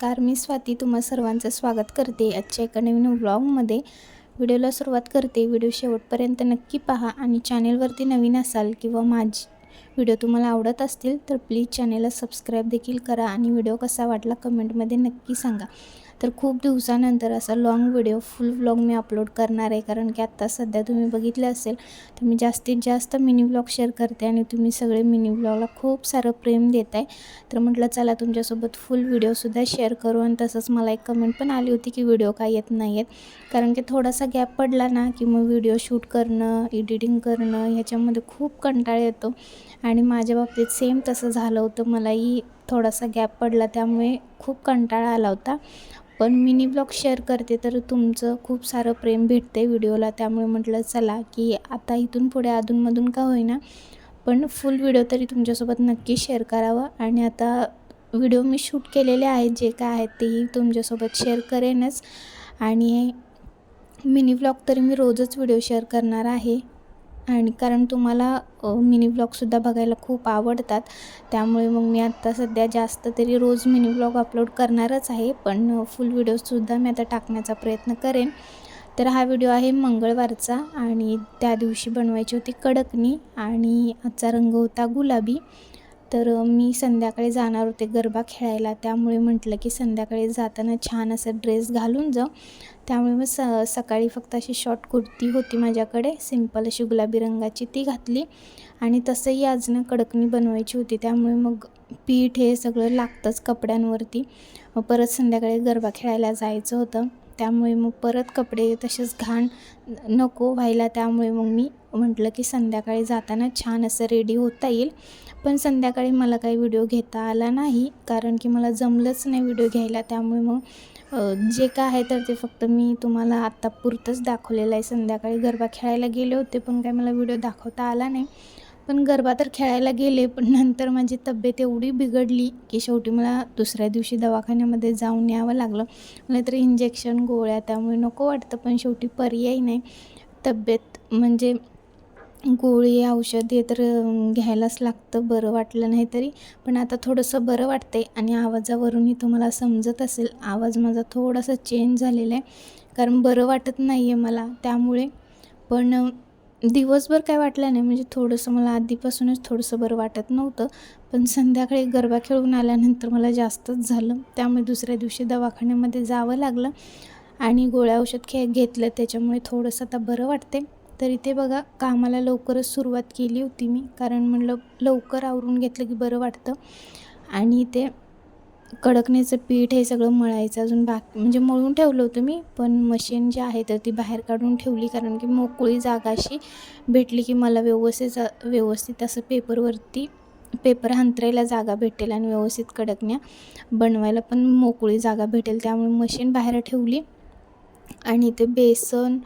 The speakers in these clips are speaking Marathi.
नमस्कार मी स्वाती तुम्हा सर्वांचं स्वागत करते. आजच्या एका नवीन व्लॉगमध्ये व्हिडिओला सुरुवात करते. व्हिडिओ शेवटपर्यंत नक्की पहा आणि चॅनेलवरती नवीन असाल किंवा माझी व्हिडिओ तुम्हाला आवडत असतील तर प्लीज चॅनेलला सबस्क्राईब देखील करा आणि व्हिडिओ कसा वाटला कमेंटमध्ये नक्की सांगा. तर खूप दिवसानंतर असा लाँग व्हिडिओ फुल व्लॉग मी अपलोड करणार आहे. कारण की आत्ता सध्या तुम्ही बघितलं असेल तर मी जास्तीत जास्त मिनी व्लॉग शेअर करते आणि तुम्ही सगळे मिनी व्लॉगला खूप सारं प्रेम देत आहे तर म्हटलं चला तुमच्यासोबत फुल व्हिडिओसुद्धा शेअर करू आणि तसंच मला एक कमेंट पण आली होती की व्हिडिओ काय येत नाही आहेत कारण की थोडासा गॅप पडला ना की मग व्हिडिओ शूट करणं एडिटिंग करणं ह्याच्यामध्ये खूप कंटाळ येतो. आणि माझ्या बाबतीत सेम तसं झालं होतं. मलाही थोडासा गॅप पडला त्यामुळे खूप कंटाळा आला होता. पण मिनी ब्लॉग शेअर करते तर तुमचं खूप सारं प्रेम भेटते व्हिडिओला. त्यामुळे म्हटलं चला की आता इथून पुढे अधूनमधून का होईना. पण फुल व्हिडिओ तरी तुमच्यासोबत नक्की शेअर करावा. आणि आता व्हिडिओ मी शूट केलेले आहेत जे काय आहेत तेही तुमच्यासोबत शेअर करेनच. आणि मिनी ब्लॉग तरी मी रोजच व्हिडिओ शेअर करणार आहे. आणि कारण तुम्हाला मिनी ब्लॉगसुद्धा बघायला खूप आवडतात. त्यामुळे मग मी आत्ता सध्या जास्त तरी रोज मिनी ब्लॉग अपलोड करणारच आहे. पण फुल व्हिडिओजसुद्धा मी आता टाकण्याचा प्रयत्न करेन. तर हा व्हिडिओ आहे मंगळवारचा आणि त्या दिवशी बनवायची होती कडकणी आणि आजचा रंग होता गुलाबी. तर मी संध्याकाळी जाणार होते गरबा खेळायला. त्यामुळे म्हटलं की संध्याकाळी जाताना छान असं ड्रेस घालून जाऊ. त्यामुळे मग स सकाळी फक्त अशी शॉर्ट कुर्ती होती माझ्याकडे. सिंपल अशी गुलाबी रंगाची ती घातली. आणि तसंही आज ना कडकणी बनवायची होती. त्यामुळे मग पीठ हे सगळं लागतंच कपड्यांवरती. परत संध्याकाळी गरबा खेळायला जायचं होतं. त्यामुळे मग परत कपडे तसेच घाण नको व्हायला. त्यामुळे मग मी म्हटलं की संध्याकाळी जाताना छान असं रेडी होता येईल. पण संध्याकाळी मला काही व्हिडिओ घेता आला नाही. कारण की मला जमलंच नाही व्हिडिओ घ्यायला. त्यामुळे मग जे काय आहे तर ते फक्त मी तुम्हाला आत्तापुरतंच दाखवलेलं आहे. संध्याकाळी गरबा खेळायला गेले होते पण काय मला व्हिडिओ दाखवता आला नाही. पण गरबा तर खेळायला गेले पण नंतर माझी तब्येत एवढी बिघडली की शेवटी मला दुसऱ्या दिवशी दवाखान्यामध्ये जाऊन यावं लागलं. मला तर इंजेक्शन गोळ्या त्यामुळे नको वाटतं पण शेवटी पर्याय नाही. तब्येत म्हणजे गोळी औषध हे तर घ्यायलाच लागतं बरं वाटलं नाही तरी. पण आता थोडंसं बरं वाटतं आहे आणि आवाजावरूनही तुम्हाला समजत असेल आवाज माझा थोडासा चेंज झालेला आहे. कारण बरं वाटत नाही आहे मला त्यामुळे. पण दिवसभर काय वाटलं नाही म्हणजे थोडंसं मला आधीपासूनच थोडंसं बरं वाटत नव्हतं. पण संध्याकाळी गरबा खेळून आल्यानंतर मला जास्तच झालं. त्यामुळे दुसऱ्या दिवशी दवाखान्यामध्ये जावं लागलं आणि गोळ्या औषध खे घेतलं. त्याच्यामुळे थोडंसं आता बरं वाटते तरी ते बघा कामाला लवकरच सुरुवात केली होती मी. कारण म्हणलं लवकर आवरून घेतलं की बरं वाटतं. आणि ते कडकण्याचं पीठ हे सगळं मळायचं अजून बाकी म्हणजे मळून ठेवलं होतं मी पण मशीन जी आहे तर ती बाहेर काढून ठेवली कारण की मोकळी जागा अशी भेटली की मला व्यवस्थित व्यवस्थित असं पेपरवरती पेपर हंतरायला जागा भेटेल आणि व्यवस्थित कडकण्या बनवायला पण मोकळी जागा भेटेल. त्यामुळे मशीन बाहेर ठेवली आणि ते बेसन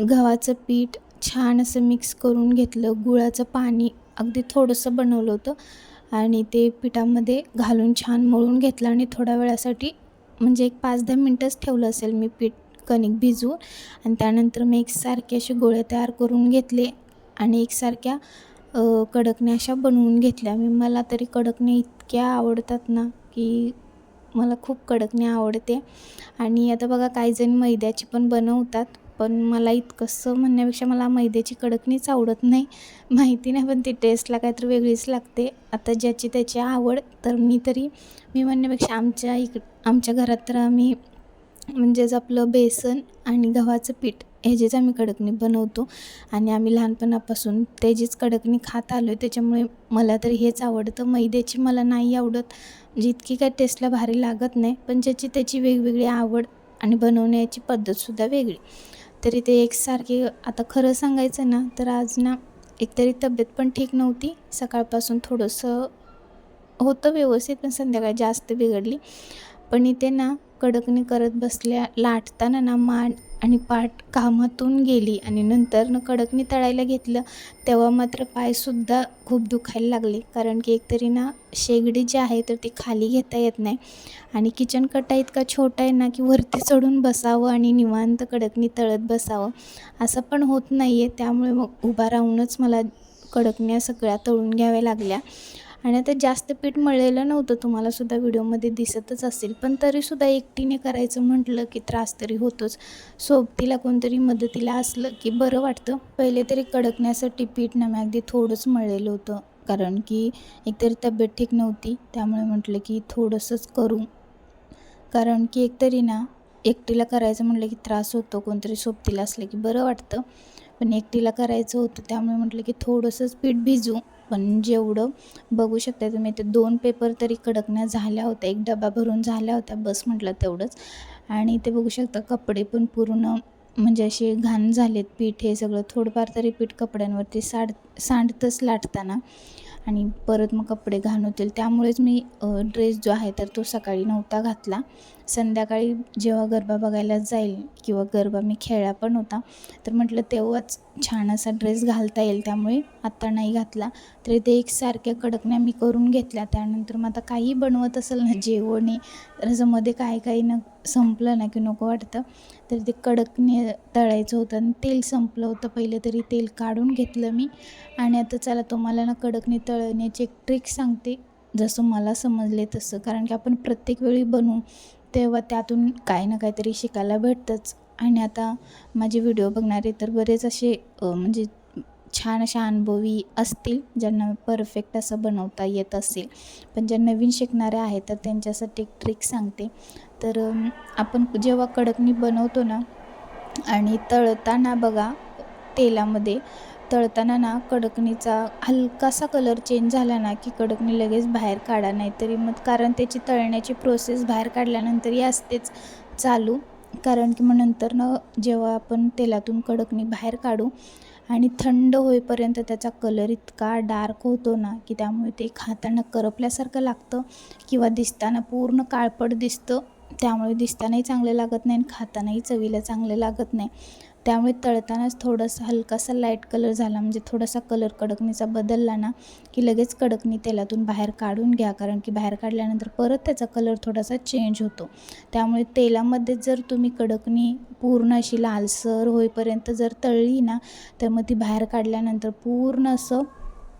गव्हाचं पीठ छान असं मिक्स करून घेतलं. गुळाचं पाणी अगदी थोडंसं बनवलं होतं. आणि ते पिठामध्ये घालून छान मळून घेतलं आणि थोड्या वेळासाठी म्हणजे एक पाच दहा मिनटंच ठेवलं असेल मी पीठ कणिक भिजवून. आणि त्यानंतर मी एकसारखे असे गोळे तयार करून घेतले आणि एकसारख्या कडकण्या अशा बनवून घेतल्या. मी मला तरी कडकण्या इतक्या आवडतात ना की मला खूप कडकण्या आवडते. आणि आता बघा काही जण मैद्याची पण बनवतात. पण मला इतकंसं म्हणण्यापेक्षा मला मैद्याची कडकणीच आवडत नाही. माहिती नाही पण ती टेस्टला काहीतरी वेगळीच लागते. आता ज्याची त्याची आवड तर मी तरी मी म्हणण्यापेक्षा आमच्या इक आमच्या घरात तर आम्ही म्हणजेच आपलं बेसन आणि गव्हाचं पीठ ह्याचीच आम्ही कडकणी बनवतो आणि आम्ही लहानपणापासून त्याचीच कडकणी खात आलो आहे त्याच्यामुळे मला तरी हेच आवडतं. मैद्याची मला नाही आवडत म्हणजे इतकी काय टेस्टला भारी लागत नाही पण ज्याची त्याची वेगवेगळी आवड आणि बनवण्याची पद्धतसुद्धा वेगळी. तरी ते एकसारखे आता खरं सांगायचं ना तर आज ना एकतरी तब्येत पण ठीक नव्हती. सकाळपासून थोडंसं होतं व्यवस्थित पण संध्याकाळी जास्त बिघडली. पण इथे ना कडकने करत बसल्या लाटताना ना मान आणि पाठ कामातून गेली आणि नंतर न कडकणी तळायला घेतलं तेव्हा मात्र पायसुद्धा खूप दुखायला लागले. कारण की एकतरी ना शेगडी जी आहे तर ती खाली घेता येत नाही. आणि किचन कट्टा इतका छोटा आहे ना की वरती चढून बसावं आणि निवांत कडकनी तळत बसावं. असं पण होत नाही आहे त्यामुळे मग उभा राहूनच मला कडकण्या सगळ्या तळून घ्याव्या लागल्या. आणि आता जास्त पीठ मळलेलं नव्हतं तुम्हाला सुद्धा व्हिडिओमध्ये दिसतच असेल. पण तरीसुद्धा एकटीने करायचं म्हटलं की त्रास तरी होतोच. सोबतीला कोणतरी मदतीला असलं की बरं वाटतं. पहिले तरी कडकण्यासाठी पीठ ना मी अगदी थोडंच मळलेलं होतं. कारण की एकतरी तब्येत ठीक नव्हती त्यामुळे म्हटलं की थोडंसंच करू. कारण की एकतरी ना एकटीला करायचं म्हटलं की त्रास होतो. कोणतरी सोबतीला असलं की बरं वाटतं. पण एकटीला करायचं होतं त्यामुळे म्हटलं की थोडंसंच पीठ भिजू. पण जेवढं बघू शकता तुम्ही ते दोन पेपर तरी कडकण्या झाल्या होत्या. एक डबा भरून झाल्या होत्या बस म्हटलं तेवढंच. आणि ते बघू शकता कपडे पण पूर्ण म्हणजे असे घाण झालेत पीठ हे सगळं. थोडंफार तरी पीठ कपड्यांवरती साड सांडतंच लाटताना. आणि परत मग कपडे घाण होतील. त्यामुळेच मी ड्रेस जो आहे तर तो सकाळी नव्हता घातला. संध्याकाळी जेव्हा गरबा बघायला जाईल किंवा गरबा मी खेळला पण होता तर म्हटलं तेव्हाच छान असा ड्रेस घालता येईल त्यामुळे आत्ता नाही घातला. तरी ते एकसारख्या कडकण्या मी करून घेतल्या. त्यानंतर मग आता काही बनवत असेल ना जेवणे तर असं मध्ये काही काही न संपलं ना की नको वाटतं. तर ते कडकने तळायचं होतं आणि तेल संपलं होतं. पहिले तरी तेल काढून घेतलं मी. आणि आता चला तुम्हाला ना कडकने तळण्याची एक ट्रिक सांगते. जसं मला समजले तसं. कारण की आपण प्रत्येक वेळी बनवू. तेव्हा त्यातून काही ना काहीतरी शिकायला भेटतंच. आणि आता माझे व्हिडिओ बघणारे तर बरेच असे म्हणजे छान अशा अनुभवी असतील ज्यांना परफेक्ट असं बनवता येत असेल. पण ज्या नवीन शिकणाऱ्या आहेत तर त्यांच्यासाठी एक ट्रिक सांगते. तर आपण जेव्हा कडकणी बनवतो ना आणि तळताना बघा तेलामध्ये तळताना ना कडकणीचा हलकासा कलर चेंज झाला ना की कडकणी लगेच बाहेर काढा नाही तरी मग कारण त्याची तळण्याची प्रोसेस बाहेर काढल्यानंतरही असतेच चालू. कारण की मग नंतर न जेव्हा आपण तेलातून कडकणी बाहेर काढू आणि थंड होईपर्यंत त्याचा कलर इतका डार्क होतो ना की त्यामुळे ते खाताना करपल्यासारखं लागतं किंवा दिसताना पूर्ण काळपट दिसतं. त्यामुळे दिसतानाही चांगलं लागत नाही आणि खातानाही चवीला चांगलं लागत नाही. त्यामुळे तळतानाच थोडासा हलकासा लाइट कलर झाला. म्हणजे थोडासा कलर कडकणीचा बदलला ना की लगेच कडकणी तेलातून बाहेर काढून घ्या. कारण की बाहेर काढल्यानंतर परत त्याचा कलर थोडासा चेंज होतो. त्यामुळे तेलामध्ये जर तुम्ही कडकणी पूर्ण अशी लालसर होईपर्यंत जर तळली ना तर मग ती बाहेर काढल्यानंतर पूर्ण असं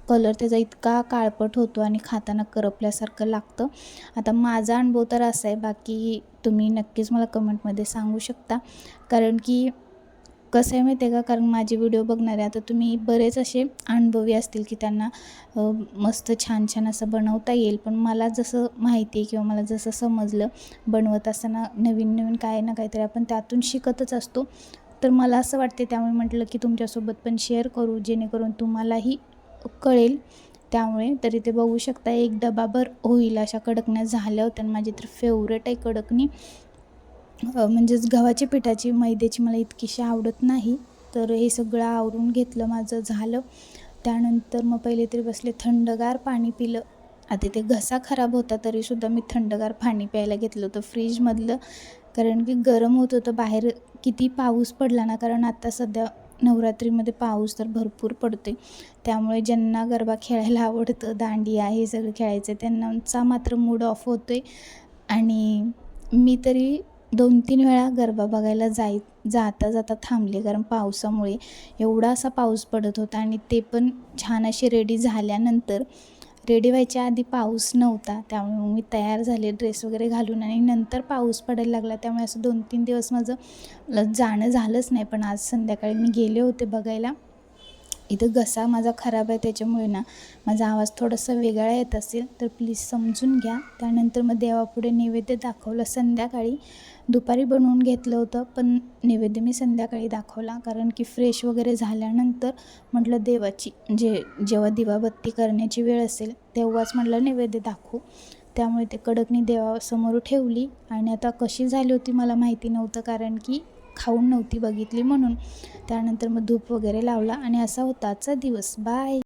कलर त्याचा इतका काळपट होतो आणि खाताना करपल्यासारखं लागतं. आता माझा अनुभव तर असा आहे. बाकी तुम्ही नक्कीच मला कमेंटमध्ये सांगू शकता. कारण की कसं आहे माहिती आहे का? कारण माझे व्हिडिओ बघणारे आता तुम्ही बरेच असे अनुभवी असतील की त्यांना मस्त छान छान असं बनवता येईल. पण मला जसं माहिती आहे किंवा मला जसं समजलं बनवत असताना नवीन नवीन काय ना काहीतरी आपण त्यातून शिकतच असतो. तर मला असं वाटते त्यामुळे म्हटलं की तुमच्यासोबत पण शेअर करू जेणेकरून तुम्हालाही कळेल त्यामुळे. तरी ते बघू शकता एक डबाभर होईल अशा कडकण्या झाल्या होत्या माझी तर फेवरेट आहे कडकणी. म्हणजेच गव्हाच्या पिठाची मैद्याची मला इतकीशी आवडत नाही. तर हे सगळं आवरून घेतलं माझं झालं. त्यानंतर मग पहिले तरी बसले थंडगार पाणी पिलं. आता ते घसा खराब होता तरीसुद्धा मी थंडगार पाणी प्यायला घेतलं होतं फ्रीजमधलं. कारण की गरम होत होतं बाहेर किती पाऊस पडला ना कारण आता सध्या नवरात्रीमध्ये पाऊस तर भरपूर पडते त्यामुळे ज्यांना गरबा खेळायला आवडतं दांडिया हे सगळं खेळायचं त्यांनाचा मात्र मूड ऑफ होतो आहे आणि मी तरी दोन तीन वेळा गरबा बघायला जाय जाता जाता थांबले. कारण पावसामुळे एवढा असा पाऊस पडत होता आणि ते पण छान असे रेडी झाल्यानंतर रेडी व्हायच्या आधी पाऊस नव्हता. त्यामुळे मग मी तयार झाले ड्रेस वगैरे घालून आणि नंतर पाऊस पडायला लागला. त्यामुळे असं दोन तीन दिवस माझं जाणं झालंच नाही. पण आज संध्याकाळी मी गेले होते बघायला. इथं घसा माझा खराब आहे त्याच्यामुळे ना माझा आवाज थोडासा वेगळा येत असेल तर प्लीज समजून घ्या. त्यानंतर मग देवापुढे नैवेद्य दाखवलं. संध्याकाळी दुपारी बनवून घेतलं होतं पण नैवेद्य मी संध्याकाळी दाखवला कारण की फ्रेश वगैरे झाल्यानंतर म्हटलं देवाची जे जेव्हा दिवाबत्ती करण्याची वेळ असेल तेव्हाच म्हटलं नैवेद्य दाखवू. त्यामुळे ते कडकनी देवासमोर ठेवली. आणि आता कशी झाली होती मला माहिती नव्हतं कारण की खाऊन नव्हती बघितली म्हणून. त्यानंतर मग धूप वगैरे लावला आणि असा होता आजचा दिवस. बाय